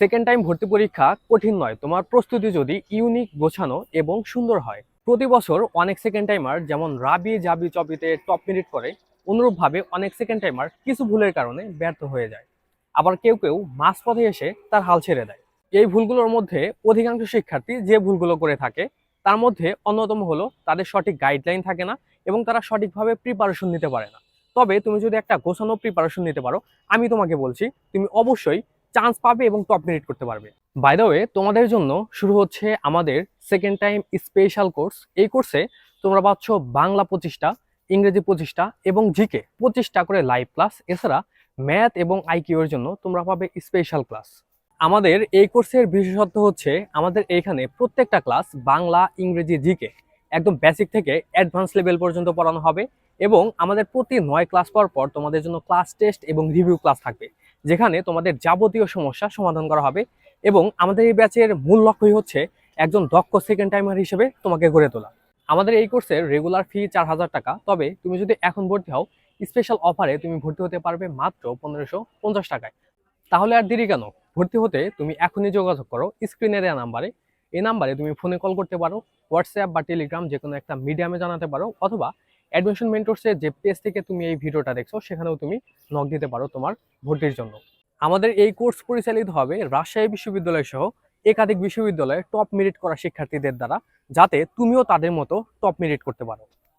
Second time ভর্তি পরীক্ষা কঠিন নয়। তোমার প্রস্তুতি যদি ইউনিক গোছানো এবং সুন্দর হয়। প্রতি বছর অনেক সেকেন্ড টাইমার যেমন রাবি জাবি চপিতে টপ মিনিট করে, অনুরূপভাবে অনেক সেকেন্ড টাইমার কিছু ভুলের কারণে ব্যর্থ হয়ে যায়। আবার কেউ কেউ মাঝপথে এসে তার হাল ছেড়ে দেয়। এই ভুলগুলোর মধ্যে অধিকাংশ শিক্ষার্থী যে ভুলগুলো করে থাকে, তার মধ্যে অন্যতম হলো তাদের সঠিক গাইডলাইন থাকে না এবং তারা সঠিকভাবে প্রিপারেশন নিতে পারে না। তবে তুমি যদি একটা গোছানো প্রিপারেশন নিতে পারো, আমি তোমাকে বলছি, তুমি অবশ্যই চান্স পাবে এবং টপ মিনিট করতে পারবে। বাই ওয়ে তোমাদের জন্য শুরু হচ্ছে আমাদের সেকেন্ড টাইম স্পেশাল কোর্স এই কোর্সে তোমরা পাচ্ছ বাংলা পঁচিশটা, ইংরেজি পঁচিশটা এবং জিকে পঁচিশটা করে লাইভ ক্লাস এছাড়া ম্যাথ এবং আইকিউ এর জন্য তোমরা পাবে স্পেশাল ক্লাস আমাদের এই কোর্সের বিশেষত্ব হচ্ছে আমাদের এখানে প্রত্যেকটা ক্লাস বাংলা, ইংরেজি জিকে একদম বেসিক থেকে অ্যাডভান্স লেভেল পর্যন্ত পড়ানো হবে এবং আমাদের প্রতি নয় ক্লাস পর পর তোমাদের জন্য ক্লাস টেস্ট এবং রিভিউ ক্লাস থাকবে। যেখানে তোমাদের যাবতীয় সমস্যা সমাধান করা হবে এবং আমাদের এই ব্যাচের মূল লক্ষ্যই হচ্ছে একজন দক্ষ সেকেন্ড টাইমার হিসেবে তোমাকে গড়ে তোলা। আমাদের এই কোর্সের রেগুলার ফি চার হাজার টাকা, তবে তুমি যদি এখন ভর্তি হও স্পেশাল অফারে তুমি ভর্তি হতে পারবে মাত্র পনেরোশো পঞ্চাশ টাকায়। তাহলে আর দেরি কেন? ভর্তি হতে তুমি এখনই যোগাযোগ করো স্ক্রিনে দেওয়া নাম্বারে। এই নাম্বারে তুমি ফোনে কল করতে পারো হোয়াটসঅ্যাপ বা টেলিগ্রাম যে কোনো একটা মিডিয়ামে জানাতে পারো, অথবা অ্যাডমিশন মেন্টরসের যে পেজ থেকে তুমি এই ভিডিওটা দেখছ, সেখানেও তুমি নক দিতে পারো তোমার ভর্তির জন্য। আমাদের এই কোর্স পরিচালিত হবে রাজশাহী বিশ্ববিদ্যালয় সহ একাধিক বিশ্ববিদ্যালয়ে টপ মেরিট করা শিক্ষার্থীদের দ্বারা, যাতে তুমিও তাদের মতো টপ মেরিট করতে পারো।